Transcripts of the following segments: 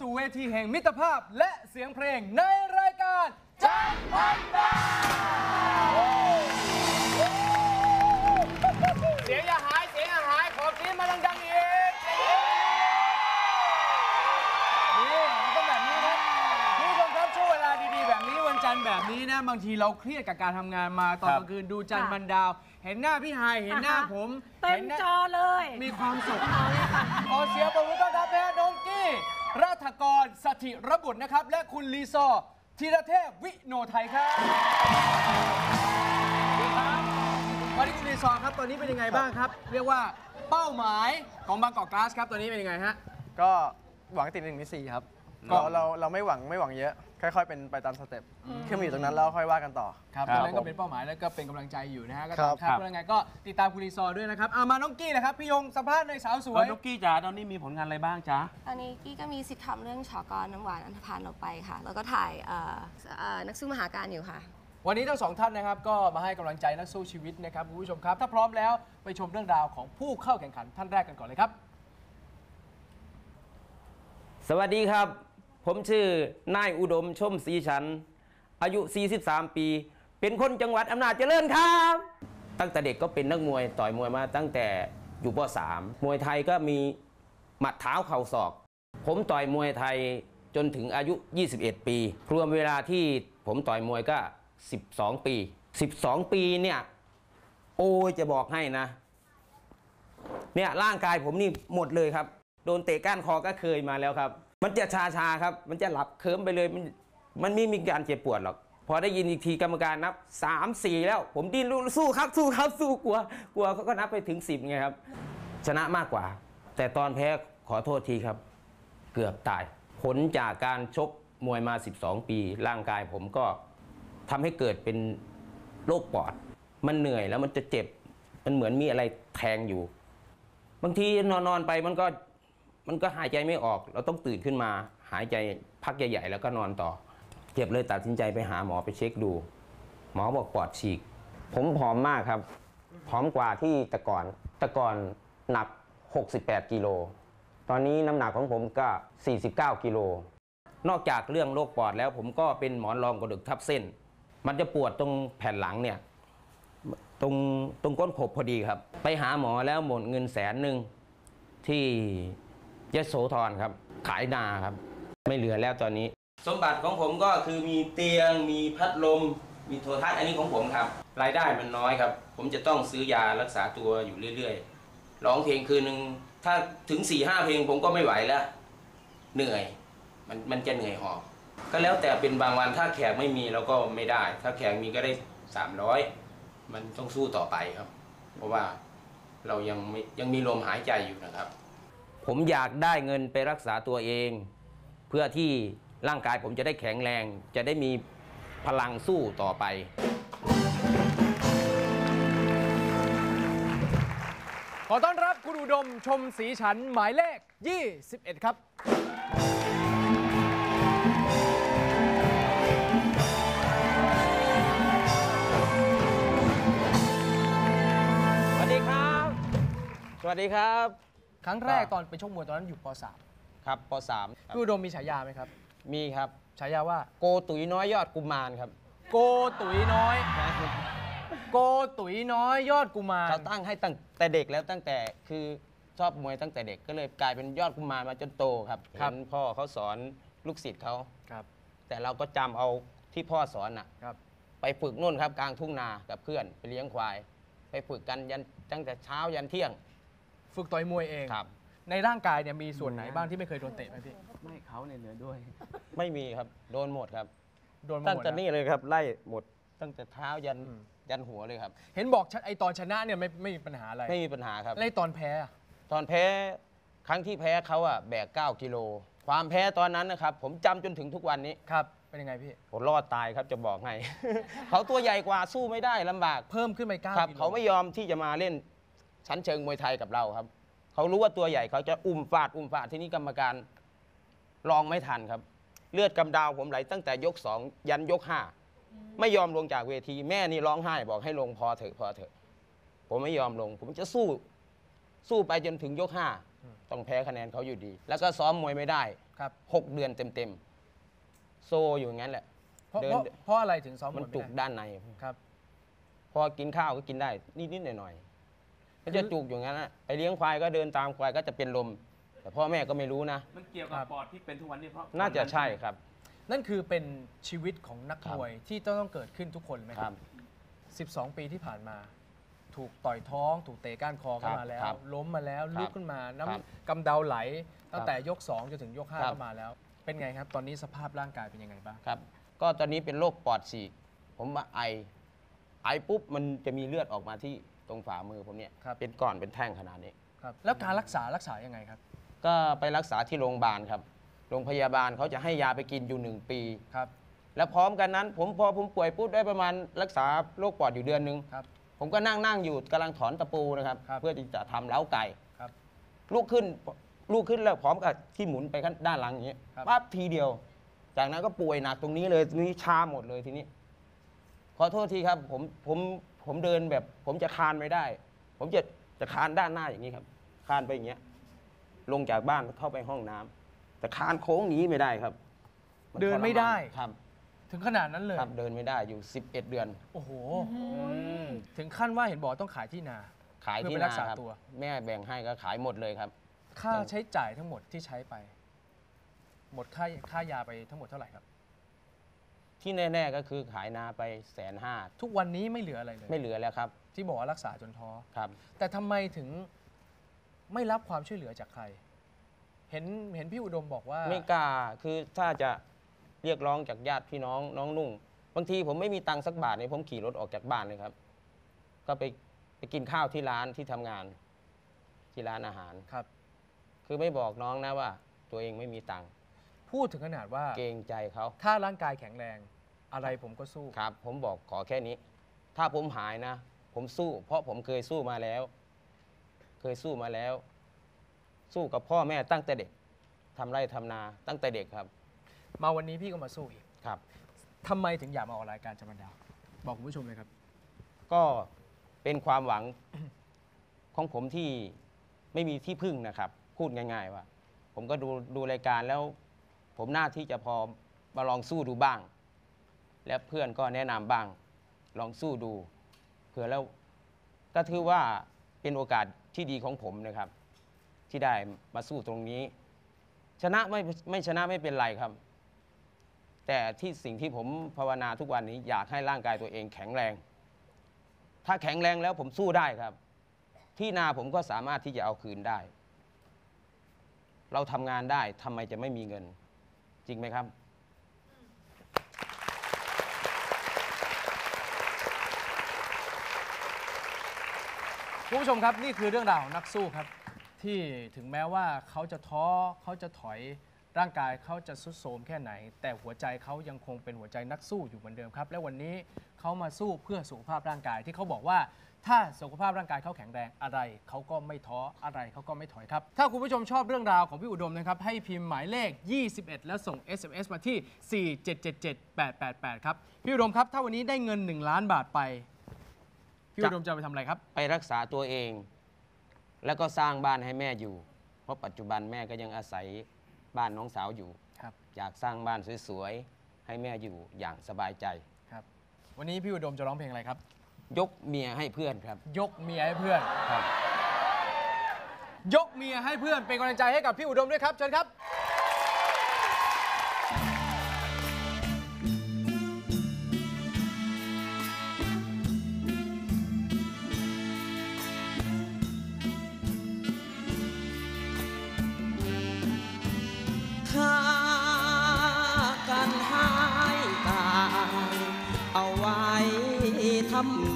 สู่เวทีแห่งมิตรภาพและเสียงเพลงในรายการจันพันดาวเสียงอย่าหาย เสียงอย่าหาย ขอทีมาดังๆอีกนี่มันต้องแบบนี้ครับคุณผู้ชมครับช่วงเวลาดีๆ แบบนี้วันจันทร์แบบนี้นะ บางทีเราเครียดกับการทำงานมาตอนครับกลางคืนดูจันทร์ค่ะมันดาว เห็นหน้าพี่ไฮายเห็นหน้าอ่าฮะผมเต็มห็นหน้า จอเลย มีความสุขขอเสียงปรบมือต้อนรับแพทย์ รัฐกรสถิรบุตรนะครับ และคุณลีซอร์ธีรเทพวิโนไทยครับสวัสดีครับวันนี้คุณลีซอร์ครับตอนนี้เป็นยังไงบ้างครับ เรียกว่าเป้าหมายของบางกอกกลาสครับตอนนี้เป็นยังไงฮะก็หวังติดหนึ่งในสี่ครับ ก็เราเราเราไม่หวังไม่หวังเยอะ ค่อย ๆ เป็นไปตามสเต็ปขึ้นมาอยู่ตรงนั้นแล้วค่อยว่ากันต่อ ครับครับนั่นก็ผมเป็นเป้าหมายแล้วก็เป็นกำลังใจอยู่นะฮะก็ครัตามบครับแล้วไงก็ติดตามคุณลีซอร์ด้วยนะครับเอามาน้องกี้นะครับพี่ยงสัมภาษณ์ในอยสาวสวย นุกกี้จ๋าตอนนี้มีผลงานอะไรบ้างจ๊ะ ตอนนี้กี้ก็มีสิทธิ์ทำเรื่องชอกรน้ำหวานอันธพาลออกไปค่ะ แล้วก็ถ่ายเอ่อเอ่อนักสู้มหาการอยู่ค่ะ วันนี้ทั้งสองท่านนะครับก็มาให้กำลังใจนักสู้ชีวิตนะครับคุณผู้ชมครับ ถ้าพร้อมแล้วไปชมเรื่องราวของผู้เข้าแข่งขันท่านแรกกันก่อนเลยครับ สวัสดีครับ ผมชื่อนายอุดมชมศรีฉัน อายุ 43 ปี เป็นคนจังหวัดอำนาจเจริญครับ ตั้งแต่เด็กก็เป็นนักมวยต่อยมวยมาตั้งแต่อยู่ป .3 มวยไทยก็มีหมัดเท้าเข่าศอก ผมต่อยมวยไทยจนถึงอายุ 21 ปี รวมเวลาที่ผมต่อยมวยก็ 12 ปี 12 ปีเนี่ย โอ้จะบอกให้นะ เนี่ยร่างกายผมนี่หมดเลยครับ โดนเตะก้านคอก็เคยมาแล้วครับ มันจะชาชาครับ มันจะหลับเคิมไปเลย มันมันไม่มีการเจ็บปวดหรอก พอได้ยินอีกทีกรรมการนับสามสี่แล้ว ผมดิ้นรนสู้ครับสู้ครับสู้กลัว กลัวเขาก็นับไปถึงสิบไงครับ ชนะมากกว่า แต่ตอนแพ้ขอโทษทีครับ เกือบตาย ผลจากการชกมวยมา 12 ปี ร่างกายผมก็ทำให้เกิดเป็นโรคปอด มันเหนื่อยแล้วมันจะเจ็บ มันเหมือนมีอะไรแทงอยู่ บางทีนอนนอนๆไปมันก็ มันก็หายใจไม่ออก เราต้องตื่นขึ้นมาหายใจพักใหญ่ๆแล้วก็นอนต่อ เจ็บเลยตัดสินใจไปหาหมอไปเช็คดู หมอบอกปอดฉีก ผมผอมมากครับผอมกว่าที่แต่ก่อนแต่ก่อนหนัก 68 กิโล ตอนนี้น้ำหนักของผมก็ 49 กิโล นอกจากเรื่องโรคปอดแล้วผมก็เป็นหมอนรองกระดูกทับเส้น มันจะปวดตรงแผ่นหลังเนี่ยตรงตรงก้นขบพอดีครับ ไปหาหมอแล้วหมดเงินแสนหนึ่งที่ ยโสธรครับ ขายนาครับ ไม่เหลือแล้วตอนนี้ สมบัติของผมก็คือมีเตียง มีพัดลม มีโทรทัศน์อันนี้ของผมครับ รายได้มันน้อยครับ ผมจะต้องซื้อยารักษาตัวอยู่เรื่อยๆร้องเพลงคืนหนึ่งถ้าถึง4ี่ห้าเพลงผมก็ไม่ไหวแล้ว เหนื่อย มันมันจะเหนื่อยหอบก็แล้วแต่เป็นบางวันถ้าแขกไม่มีเราก็ไม่ได้ ถ้าแขกมีก็ได้300มันต้องสู้ต่อไปครับ เพราะว่าเรายังม่ยังมีลมหายใจอยู่นะครับ ผมอยากได้เงินไปรักษาตัวเอง เพื่อที่ร่างกายผมจะได้แข็งแรง จะได้มีพลังสู้ต่อไป ขอต้อนรับคุณอุดมชมศรีฉันหมายเลข 21 ครับ สวัสดีครับ สวัสดีครับ ครั้งแรกตอนไปชกมวยตอนนั้นอยู่ป ครับป .3 .3 คุณอุดมมีฉายาไหมครับ มีครับ ฉายาว่าโกตุ๋ยน้อยยอดกุมารครับโกตุ๋ยน้อย โกตุ๋ยน้อยยอดกุมารเขาตั้งให้ตั้งแต่เด็กแล้วตั้งแต่คือชอบมวยตั้งแต่เด็กก็เลยกลายเป็นยอดกุมารมาจนโตครับครับเห็นพ่อเขาสอนลูกศิษย์เขาครับ แต่เราก็จำเอาที่พ่อสอนน่ะ ครับ ไปฝึกนู่นครับกลางทุ่งนากับเพื่อนไปเลี้ยงควาย ไปฝึกกันยันตั้งแต่เช้ายันเที่ยง ฝึกต่อยมวยเอง ครับ ในร่างกายเนี่ยมีส่วนไหนบ้างที่ไม่เคยโดนเตะไหมพี่ ไม่เขาเนี่ยเหนือด้วย ไม่มีครับ โดนหมดครับ โดนมาตั้งหมดแต่นะนี่เลยครับ ไล่หมดตั้งแต่เท้ายันอืมยันหัวเลยครับ เห็นบอกชะไอตอนชนะเนี่ยไม่ไม่มีปัญหาอะไรไม่มีปัญหาครับ แล้วไอ้ตอนแพ้อะตอนแพ้ครั้งที่แพ้เขาอะแบก 9 กิโล ความแพ้ตอนนั้นนะครับ ผมจำจนถึงทุกวันนี้ครับ เป็นยังไงพี่ ผมรอดตายครับจะบอกให้ เขาตัวใหญ่กว่าสู้ไม่ได้ลำบากเพิ่มขึ้นไป9ครับ กิโลเขาไม่ยอมที่จะมาเล่น ชั้นเชิงมวยไทยกับเราครับเขารู้ว่าตัวใหญ่เขาจะอุ้มฟาดอุ้มฟาดที่นี่กรรมการลองไม่ทันครับ เลือดกำดาวผมไหลตั้งแต่ยกสองยันยกห้าไม่ยอมลงจากเวที แม่นี่ร้องไห้บอกให้ลงพอเถอะพอเถอะ ผมไม่ยอมลง ผมจะสู้ สู้ไปจนถึงยกห้าต้องแพ้คะแนนเขาอยู่ดี แล้วก็ซ้อมมวยไม่ได้ครับหกเดือนเต็มๆโซอยู่อย่างนั้นแหละเพราะเดิเพนราะเพราะอะไรถึงซ้อมมันวยไจุกด้านในครับ พอกินข้าวก็กินได้นิดๆหน่อยๆ มันจะจุกอยู่อย่างนั้นนะไปเลี้ยงควายก็เดินตามควายก็จะเป็นลม แต่พ่อแม่ก็ไม่รู้นะ มันเกี่ยวกับปอดที่เป็นทุกวันนี้เพราะน่าจะใช่ครับ นั่นคือเป็นชีวิตของนักครับมวยที่ต้องเกิดขึ้นทุกคนไหมคครัรับบ12 ปีที่ผ่านมา ถูกต่อยท้อง ถูกเตะก้านคอเข้าครับมาแล้ว ครับล้มมาแล้วครับลุกขึ้นมาครับน้ำกำเดาไหล ตั้งครับแต่ยก2จนถึงยก5ครับ เข้ามาแล้ว เป็นไงครับ ตอนนี้สภาพร่างกายเป็นยังไงบ้าง ครับก็ตอนนี้เป็นโรคปอดฉีกผมมาไอ ไอปุ๊บมันจะมีเลือดออกมาที่ ตรงฝ่ามือผมเนี่ยครับ เป็นก้อนเป็นแท่งขนาดนี้ ครับ แล้วการรักษารักษายังไงครับ ก็ไปรักษาที่โรงพยาบาลครับ โรงพยาบาลเขาจะให้ยาไปกินอยู่หนึ่งปี ครับ แล้วพร้อมกันนั้น ผมพอผมป่วยปุ๊บได้ประมาณรักษาโรคปอดอยู่เดือนหนึ่งครับ ผมก็นั่งนั่งอยู่กำลังถอนตะปูนะครับ ครับเพื่อที่จะทำเล้าไก่ครับลุกขึ้นลุกขึ้นแล้วพร้อมกับที่หมุนไปข้างด้านหลังอย่างเงี้ยครับ ปั๊บทีเดียว จากนั้นก็ป่วยหนักตรงนี้เลยตรงนี้ชาหมดเลยทีนี้ ขอโทษทีครับ ผมผม ผมเดินแบบ ผมจะคานไม่ได้ ผมจะจะคานด้านหน้าอย่างนี้ครับ คานไปอย่างเงี้ย ลงจากบ้านเข้าไปห้องน้ำแต่คานโค้งหนีไม่ได้ครับเดินไม่ได้ครับถึงขนาดนั้นเลย ครับเดินไม่ได้อยู่ 11 เดือน โอ้โห ถึงขั้นว่าเห็นบอกต้องขายที่นา ขายเพื่อที่ไปรันากษาครับตัว แม่แบ่งให้ก็ขายหมดเลยครับ ค่าใช้จ่ายทั้งหมดที่ใช้ไป หมดค่าค่ายาไปทั้งหมดเท่าไหร่ครับ ที่แน่ ๆ ก็คือขายนาไปแสนห้าทุกวันนี้ไม่เหลืออะไรเลย ไม่เหลือแล้วครับที่บอกว่ารักษาจนท้อ ครับ แต่ทำไมถึงไม่รับความช่วยเหลือจากใคร เห็นเห็นพี่อุดมบอกว่า ไม่กล้าคือถ้าจะเรียกร้องจากญาติพี่น้องน้องนุ่ง บางทีผมไม่มีตังค์สักบาทเนี่ยผมขี่รถออกจากบ้านเลยครับ ก็ไปไปกินข้าวที่ร้านที่ทำงาน ที่ร้านอาหาร ครับ คือไม่บอกน้องนะว่า ตัวเองไม่มีตังค์ พูดถึงขนาดว่าเกรงใจเขาถ้าร่างกายแข็งแรง อะไรผมก็สู้ ครับ ผมบอกขอแค่นี้ ถ้าผมหายนะ ผมสู้ เพราะผมเคยสู้มาแล้ว เคยสู้มาแล้ว สู้กับพ่อแม่ตั้งแต่เด็กทำไร่ทำนาตั้งแต่เด็กครับ มาวันนี้พี่ก็มาสู้อีกครับทำไมถึงอยากมาออกรายการจำมันดาวบอกคุณผู้ชมเลยครับ ก็เป็นความหวังของผมที่ไม่มีที่พึ่งนะครับ พูดง่าย ๆ ว่า ผมก็ดูดูรายการแล้ว ผมน่าที่จะพอมาลองสู้ดูบ้าง และเพื่อนก็แนะนำบ้าง ลองสู้ดูเผื่อแล้วก็ถือว่าเป็นโอกาสที่ดีของผมนะครับ ที่ได้มาสู้ตรงนี้ ชนะไม่ไม่ชนะไม่เป็นไรครับ แต่ที่สิ่งที่ผมภาวนาทุกวันนี้อยากให้ร่างกายตัวเองแข็งแรง ถ้าแข็งแรงแล้วผมสู้ได้ครับ ที่นาผมก็สามารถที่จะเอาคืนได้ เราทำงานได้ทำไมจะไม่มีเงิน จริงไหมครับ คุณผู้ชมครับนี่คือเรื่องราวของนักสู้ครับ ที่ถึงแม้ว่าเขาจะท้อเขาจะถอยร่างกายเขาจะสุดโทรมแค่ไหน แต่หัวใจเขายังคงเป็นหัวใจนักสู้อยู่เหมือนเดิมครับ และวันนี้ เขามาสู้เพื่อสุขภาพร่างกายที่เขาบอกว่าถ้าสุขภาพร่างกายเขาแข็งแรงอะไรเขาก็ไม่ท้ออะไรเขาก็ไม่ถอยครับ ถ้าคุณผู้ชมชอบเรื่องราวของพี่อุดมนะครับ ให้พิมพ์หมายเลข 21 แล้วส่ง SMS มาที่ 4777888 ครับ พี่อุดมครับ ถ้าวันนี้ได้เงิน 1 ล้านบาทไป พี่อุดมจะเอาไปทำอะไรครับ ไปรักษาตัวเอง แล้วก็สร้างบ้านให้แม่อยู่ เพราะปัจจุบันแม่ก็ยังอาศัยบ้านน้องสาวอยู่ครับอยากสร้างบ้านสวยๆให้แม่อยู่อย่างสบายใจครับ วันนี้พี่อุดมจะร้องเพลงอะไรครับ ยกเมียให้เพื่อนครับ ยกเมียให้เพื่อน ครับ ยกเมียให้เพื่อนเป็นกำลังใจให้กับพี่อุดมด้วยครับเชิญครับ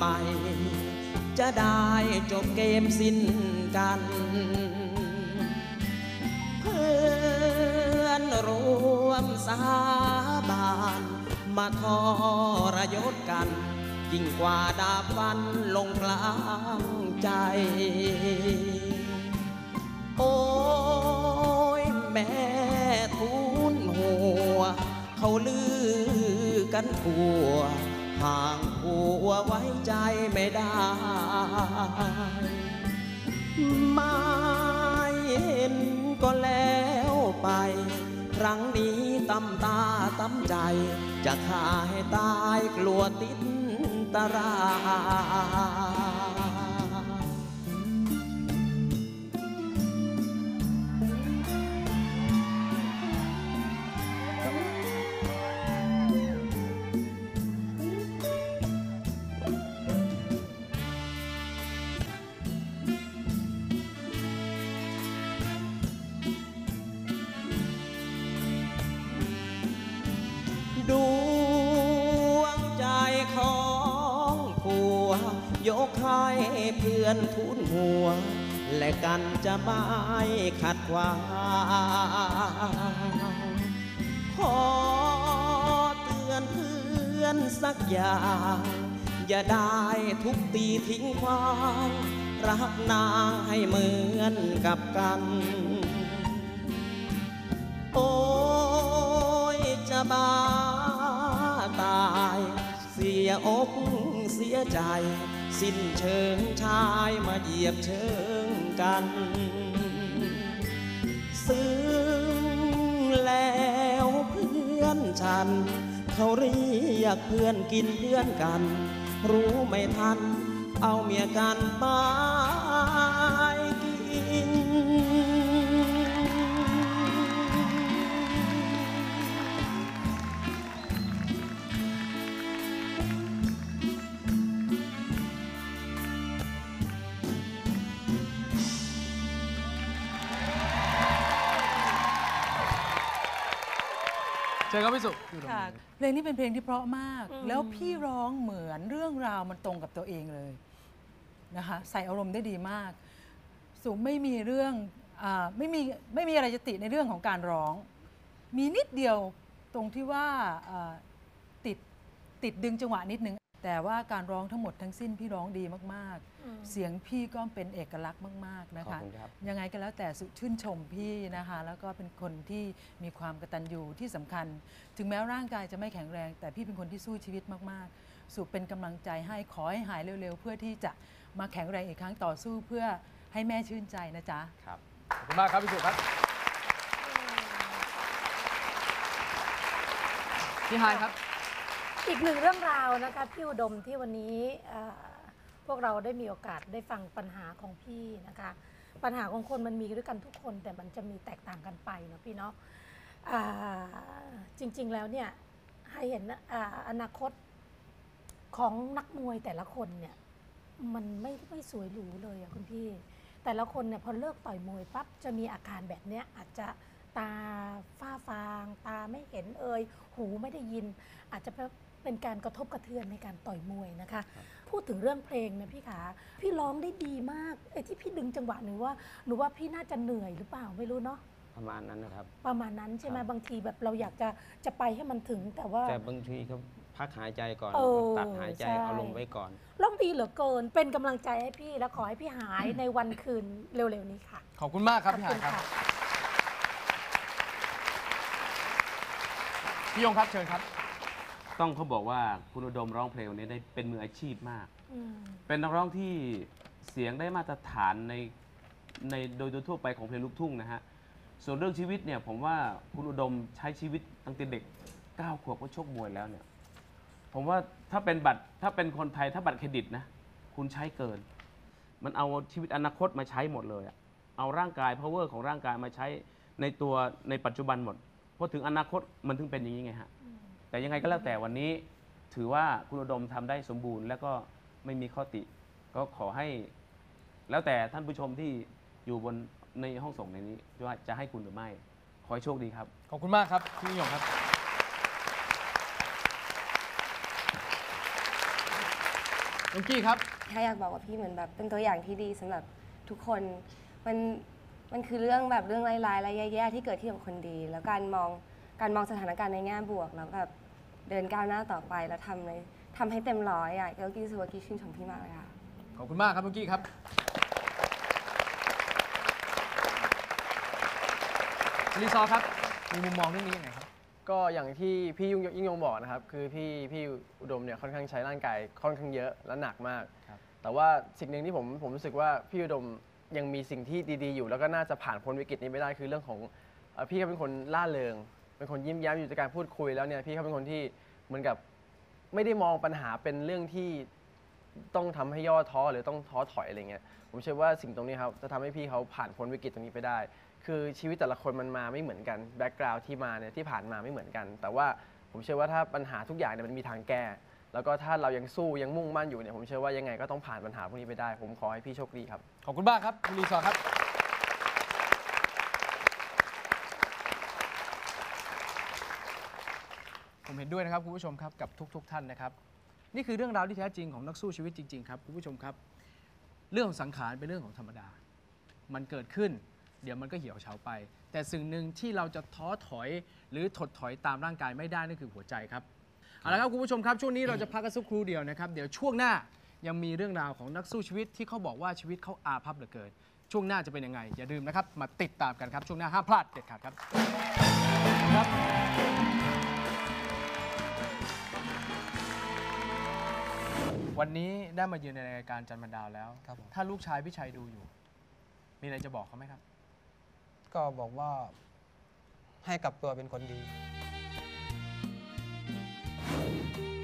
ไมจะได้จบเกมสิ้นกัน เพื่อนรวมสาบาน มาทรยศกัน ยิ่งกว่าดาบฟันลงกลางใจ โอ้ยแม่ทุนหัว เขาลือกันทั่ว ห่างผัวไว้ใจไม่ได้ ไม่เห็นก็แล้วไป ครั้งนี้ตำตาตำใจ จะฆ่าให้ตายกลัวติดตรา เพื่อนทุนหัว และกันจะไม่ขัดขวางขอเตือนเพื่อนสักอย่าง อย่าได้ทุบตีทิ้งควางรักนางให้เหมือนกับกัน โอ้ยจะบ้าตาย เสียอกเสียใจ สิ้นเชิงชายมาเหยียบเชิงกันซึ่งแล้วเพื่อนฉัน เขาเรียกเพื่อนกินเพื่อนกัน รู้ไม่ทัน เอาเมียกันไป เชิญครับพี่สุพี่อุดมค่ะเพลงนี้เป็นเพลงที่เพราะมากแล้วพี่ร้องเหมือนเรื่องราวมันตรงกับตัวเองเลยนะคะใส่อารมณ์ได้ดีมาก สุไม่มีเรื่องอาไม่มีไม่มีอะไรจะติในเรื่องของการร้อง มีนิดเดียวตรงที่ว่าอ่าติดติดดึงจังหวะนิดนึง แต่ว่าการร้องทั้งหมดทั้งสิ้นพี่ร้องดีมากๆ เสียงพี่ก็เป็นเอกลักษณ์มาก ๆ นะขอบคะคุณครับยังไงก็แล้วแต่สุชื่นชมพี่นะคะ แล้วก็เป็นคนที่มีความกตัญญูที่สำคัญ ถึงแม้ร่างกายจะไม่แข็งแรง แต่พี่เป็นคนที่สู้ชีวิตมาก ๆ สุเป็นกำลังใจให้ขอให้หายเร็ว ๆ เพื่อที่จะมาแข็งแรงอีกครั้งต่อสู้เพื่อให้แม่ชื่นใจนะจ๊ะ ครับ ขอบคุณมากครับพี่สุครับ พี่ไฮายครับ อีกหนึ่งเรื่องราวนะคะพี่อุดมที่วันนี้พวกเราได้มีโอกาสได้ฟังปัญหาของพี่นะคะ ปัญหาของคนมันมีด้วยกันทุกคนแต่มันจะมีแตกต่างกันไปเนาะพี่เนาะจริง ๆแล้วเนี่ยให้เห็นออนาคตของนักมวยแต่ละคนเนี่ยมันไม่ไม่สวยหรูเลยอะคุณพี่ แต่ละคนเนี่ยพอเลิกต่อยมวยปั๊บจะมีอาการแบบเนี้ยอาจจะตาฝ้าฟาง ตาไม่เห็นเอ่ยหูไม่ได้ยิน อาจจะ เป็นการกระทบกระเทือนในการต่อยมวยนะคะ พูดถึงเรื่องเพลงนะพี่ขาพี่ร้องได้ดีมากไอ้ที่พี่ดึงจังหวะหนูว่าหนูว่าพี่น่าจะเหนื่อยหรือเปล่าไม่รู้เนาะประมาณนั้นนะครับ ประมาณนั้นใช่ไหมครับบางทีแบบเราอยากจะจะไปให้มันถึงแต่ว่าแต่บางทีก็พักหายใจก่อนเออตัดหายใจใช่เอาลงไว้ก่อนร้องดีเหลือเกินเป็นกำลังใจให้พี่และขอให้พี่หายในวันคืนเร็วๆนี้ค่ะ ขอบคุณมากครับขอบพี่ไฮาคุยณครับค่ะพี่ยงครับเชิญครับ ต้องเขาบอกว่าคุณอุดมร้องเพลงวันนี้ได้เป็นมืออาชีพมาก อืมเป็นนักร้องที่เสียงได้มาตรฐานในในโดยทั่วไปของเพลงลูกทุ่งนะฮะ ส่วนเรื่องชีวิตเนี่ยผมว่าคุณอุดมใช้ชีวิตตั้งแต่เด็ก9ขวบก็ชกมวยแล้วเนี่ย ผมว่าถ้าเป็นบัตรถ้าเป็นคนไทยถ้าบัตรเครดิตนะ คุณใช้เกิน มันเอาชีวิตอนาคตมาใช้หมดเลยอะเอาร่างกาย power ของร่างกายมาใช้ในตัวในปัจจุบันหมดพอถึงอนาคตมันถึงเป็นอย่างนี้ไงฮะ แต่ยังไงก็แล้วแต่วันนี้ถือว่าคุณอุดมทำได้สมบูรณ์ แล้วก็ไม่มีข้อติ ก็ขอให้ แล้วแต่ท่านผู้ชมที่อยู่บนในห้องส่งในนี้ว่าจะให้คุณหรือไม่ ขอให้โชคดีครับ ขอบคุณมากครับพี่ยงครับลุงกี้ครับถ้าอยากบอกว่าพี่เหมือนแบบเป็นตัวอย่างที่ดีสำหรับทุกคนมันมันคือเรื่องแบบเรื่องร้ายๆและแย่ๆที่เกิดที่กับคนดี แล้วการมอง การมองสถานการณ์ในแง่บวกแล้วแบบเดินก้าวหน้าต่อไปแล้วทำเลยทำให้เต็มร้อยอะแล้วกี้รู้สึกว่ากี้ชื่นชมพี่มากเลยค่ะ ขอบคุณมากครับลุงกี้ครับรีซอร์ครับ มีมุมมองเรื่องนี้ยังไงครับ ก็อย่างที่พี่ยุ่งยิ่งยงบอกนะครับ คือพี่พี่อุดมเนี่ยค่อนข้างใช้ร่างกายค่อนข้างเยอะและหนักมากครับแต่ว่าสิ่งหนึ่งที่ผมผมรู้สึกว่าพี่อุดมยังมีสิ่งที่ดีๆ อยู่ แล้วก็น่าจะผ่านพ้นวิกฤตนี้ไปได้คือเรื่องของเอ่อพี่เขาเป็นคนล่าเริง เป็นคนยิ้มแย้มอยู่ในการพูดคุยแล้วเนี่ยพี่เขาเป็นคนที่เหมือนกับไม่ได้มองปัญหาเป็นเรื่องที่ต้องทำให้ย่อท้อหรือต้องท้อถอยอะไรเงี้ยผมเชื่อว่าสิ่งตรงนี้ครับจะทำให้พี่เขาผ่านพ้นวิกฤตตรงนี้ไปได้ คือชีวิตแต่ละคนมันมาไม่เหมือนกันแบ็กกราวด์ที่มาเนี่ยที่ผ่านมาไม่เหมือนกัน แต่ว่าผมเชื่อว่าถ้าปัญหาทุกอย่างเนี่ยมันมีทางแก้ แล้วก็ถ้าเรายังสู้ยังมุ่งมั่นอยู่เนี่ยผมเชื่อว่ายังไงก็ต้องผ่านปัญหาพวกนี้ไปได้ ผมขอให้พี่โชคดีครับ ขอบคุณมากครับคุณรีสอร์ทครับ ผมเห็นด้วยนะครับคุณผู้ชมครับกับทุกๆท่านนะครับ นี่คือเรื่องราวที่แท้จริงของนักสู้ชีวิตจริง ๆ ครับคุณผู้ชมครับ เรื่องของสังขารเป็นเรื่องของธรรมดา มันเกิดขึ้น เดี๋ยวมันก็เหี่ยวเฉาไป แต่สิ่งหนึ่งที่เราจะท้อถอย หรือถดถอยตามร่างกายไม่ได้นั่นคือหัวใจครับเอาละครับคุณผู้ชมครับช่วงนี้เราจะพักกันสักครู่เดียวนะครับเดี๋ยวช่วงหน้ายังมีเรื่องราวของนักสู้ชีวิตที่เขาบอกว่าชีวิตเขาอาภัพเหลือเกิน ช่วงหน้าจะเป็นยังไง อย่าลืมนะครับ มาติดตามกันครับ ช่วงหน้าห้ามพลาดเด็ดขาดครับ วันนี้ได้มายืนในรายการจันทร์บันดาวแล้ว ครับผม ถ้าลูกชายพี่ชัยดูอยู่ มีอะไรจะบอกเขาไหมครับ ก็บอกว่าให้กลับตัวเป็นคนดีค